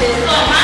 เปิดมา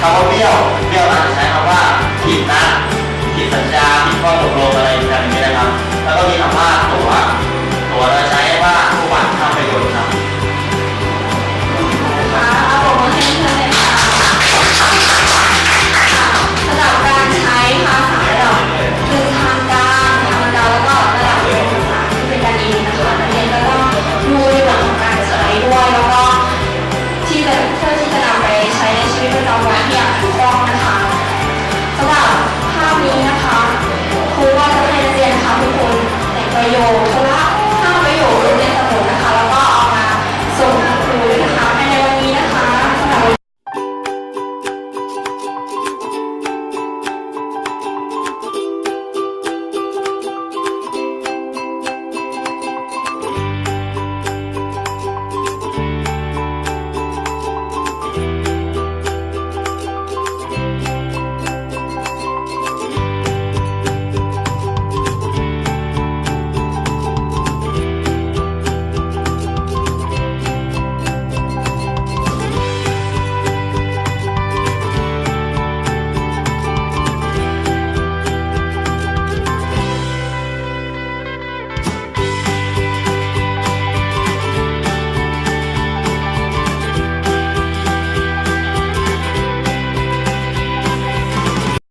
คำว่าเบี้ยวเบี้ยวอาจจะใช้คำว่าผิดนะผิดสัญญาผิดข้อตกลงอะไรกันอย่างนี้นะครับ แล้วก็มีคำว่าตัวตัวเราใช้ว่าผู้บัตรทำประโยชน์ครับ 어,